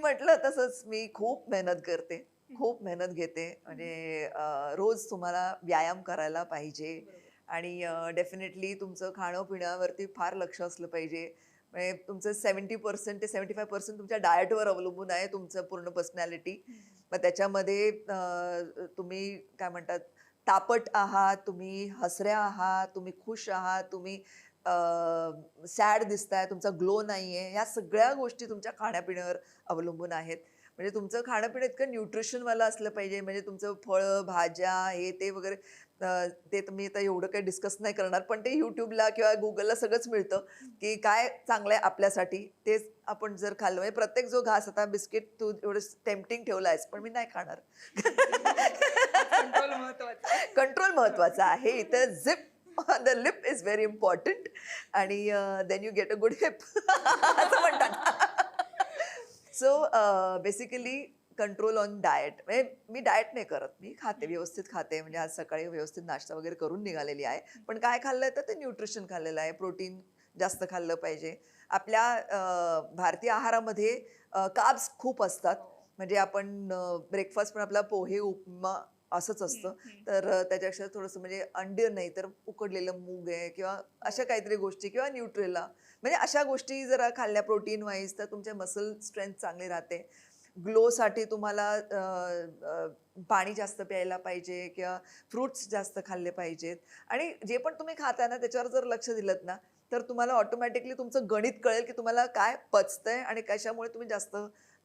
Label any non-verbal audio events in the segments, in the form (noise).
म्हटलं तसंच मी खूप मेहनत करते खूप मेहनत घेते. म्हणजे रोज तुम्हाला व्यायाम करायला पाहिजे. आणि डेफिनेटली तुमचं खाणं पिण्यावरती फार लक्ष असलं पाहिजे. म्हणजे तुमचं सेवन्टी पर्सेंट ते सेवन्टी फाय पर्सेंट तुमच्या डायटवर अवलंबून आहे तुमचं पूर्ण पर्सनॅलिटी मग त्याच्यामध्ये तुम्ही काय म्हणतात तापट आहात तुम्ही हसऱ्या आहात तुम्ही खुश आहात तुम्ही सॅड दिसताय तुमचा ग्लो नाही आहे ह्या सगळ्या गोष्टी तुमच्या खाण्यापिण्यावर अवलंबून आहेत. म्हणजे तुमचं खाणंपिणं इतकं न्यूट्रिशनवालं असलं पाहिजे म्हणजे तुमचं फळं भाज्या हे ते वगैरे ते तर मी आता एवढं काही डिस्कस नाही करणार पण ते यूट्यूबला किंवा गुगलला सगळंच मिळतं की काय चांगलं आहे आपल्यासाठी तेच आपण जर खाल्लं. म्हणजे प्रत्येक जो घास आता बिस्किट तू एवढं टेम्पटिंग ठेवला आहेस पण मी नाही खाणार. कंट्रोल महत्त्वाचा कंट्रोल महत्त्वाचा आहे. इथं zip the lip is very important आणि then you get a good hip (laughs) असं म्हणतात. So basically control on diet म्हणजे मी डाएट नाही करत. मी खाते व्यवस्थित खाते. म्हणजे आज सकाळी व्यवस्थित नाश्ता वगैरे करून निघालेली आहे. पण काय खाल्लं तर ते न्यूट्रिशन खाल्लेलं आहे. प्रोटीन जास्त खाल्लं पाहिजे. आपल्या भारतीय आहारामध्ये काब्स खूप असतात. म्हणजे आपण ब्रेकफास्ट पण आपला पोहे उपमा असंच असतं. तर त्याच्यापेक्षा थोडंसं म्हणजे अंडे नाही तर उकडलेलं मूग आहे किंवा अशा काहीतरी गोष्टी किंवा न्यूट्रेला. म्हणजे अशा गोष्टी जरा खाल्ल्या प्रोटीन वाईज तर तुमच्या मसल स्ट्रेंथ चांगली राहते. ग्लोसाठी तुम्हाला पाणी जास्त प्यायला पाहिजे किंवा फ्रुट्स जास्त खाल्ले पाहिजेत. आणि जे पण तुम्ही खाता ना त्याच्यावर जर लक्ष दिलं ना तर तुम्हाला ऑटोमॅटिकली तुमचं गणित कळेल की तुम्हाला काय पचतंय आणि कशामुळे तुम्ही जास्त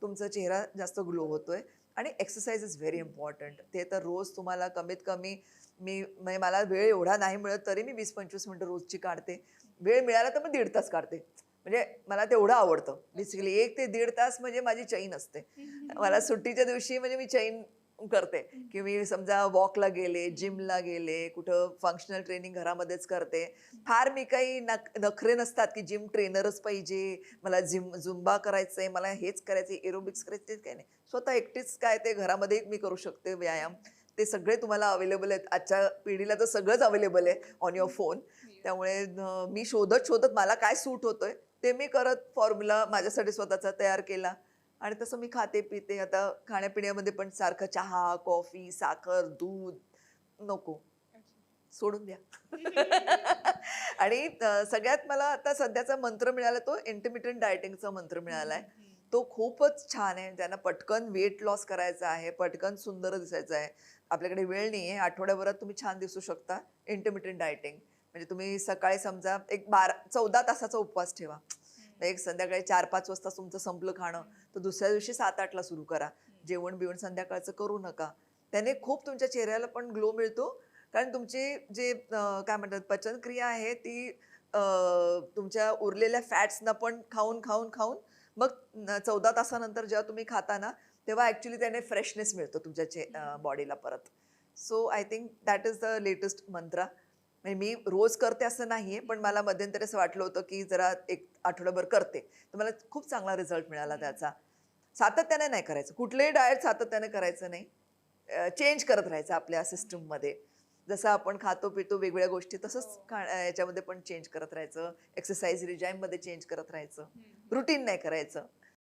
तुमचा चेहरा जास्त ग्लो होतोय. आणि एक्सरसाइज इज व्हेरी इम्पॉर्टंट ते तर रोज तुम्हाला कमीत कमी मी म्हणजे मला वेळ एवढा नाही मिळत तरी मी वीस पंचवीस मिनटं रोजची काढते. वेळ मिळाला तर मी दीड तास काढते. म्हणजे मला तेवढं आवडतं. बेसिकली एक ते दीड तास म्हणजे माझी चैन असते. मला सुट्टीच्या दिवशी म्हणजे मी चैन करते. की मी समजा वॉकला गेले जिमला गेले कुठं फंक्शनल ट्रेनिंग घरामध्येच करते. फार मी काही नक नखरे नसतात की जिम ट्रेनरच पाहिजे मला जिम झुंबा करायचं आहे मला हेच करायचं आहे एरोबिक्स करायचं ते काही नाही. स्वतः एकटीच काय ते घरामध्ये मी करू शकते व्यायाम. ते सगळे तुम्हाला अवेलेबल आहेत. आजच्या पिढीला तर सगळंच अवेलेबल आहे ऑन युअर फोन त्यामुळे मी शोधत शोधत मला काय सूट होतोय ते मी करत फॉर्म्युला माझ्यासाठी स्वतःचा तयार केला. आणि तसं मी खाते पिते आता खाण्यापिण्यामध्ये पण सारखं चहा कॉफी साखर दूध नको. सोडून द्या. (laughs) आणि सगळ्यात मला आता सध्याचा मंत्र मिळाला तो इंटरमिटंट डायटिंगचा मंत्र मिळाला आहे तो खूपच छान आहे. ज्यांना पटकन वेट लॉस करायचा आहे पटकन सुंदर दिसायचं आहे आपल्याकडे वेळ नाही आहे. आठवड्याभरात तुम्ही छान दिसू शकता इंटरमिटंट डायटिंग म्हणजे तुम्ही सकाळी समजा एक बारा चौदा तासाचा उपवास ठेवा. एक संध्याकाळी चार पाच वाजता तुमचं संपलं खाणं तर दुसऱ्या दिवशी सात आठला सुरू करा. जेवण बिवण संध्याकाळचं करू नका. त्याने खूप तुमच्या चेहऱ्याला पण ग्लो मिळतो. कारण तुमची जे काय म्हणतात पचनक्रिया आहे ती तुमच्या उरलेल्या फॅट्सना पण खाऊन खाऊन खाऊन मग चौदा तासानंतर जेव्हा तुम्ही खाता ना तेव्हा ॲक्च्युली त्याने फ्रेशनेस मिळतो तुमच्या चे बॉडीला परत. So I think that is the latest mantra म्हणजे मी रोज करते असं नाही आहे पण मला मध्यंतरी असं वाटलं होतं की जरा एक आठवडाभर करते. तर मला खूप चांगला रिझल्ट मिळाला त्याचा. सातत्याने नाही करायचं. कुठलंही डाएट सातत्याने करायचं नाही. चेंज करत राहायचं आपल्या सिस्टममध्ये जसं आपण खातो पितो वेगवेगळ्या गोष्टी तसंच खा अं, याच्यामध्ये पण चेंज करत राहायचं. एक्सरसाइज रिजाईममध्ये चेंज करत राहायचं. रुटीन नाही करायचं.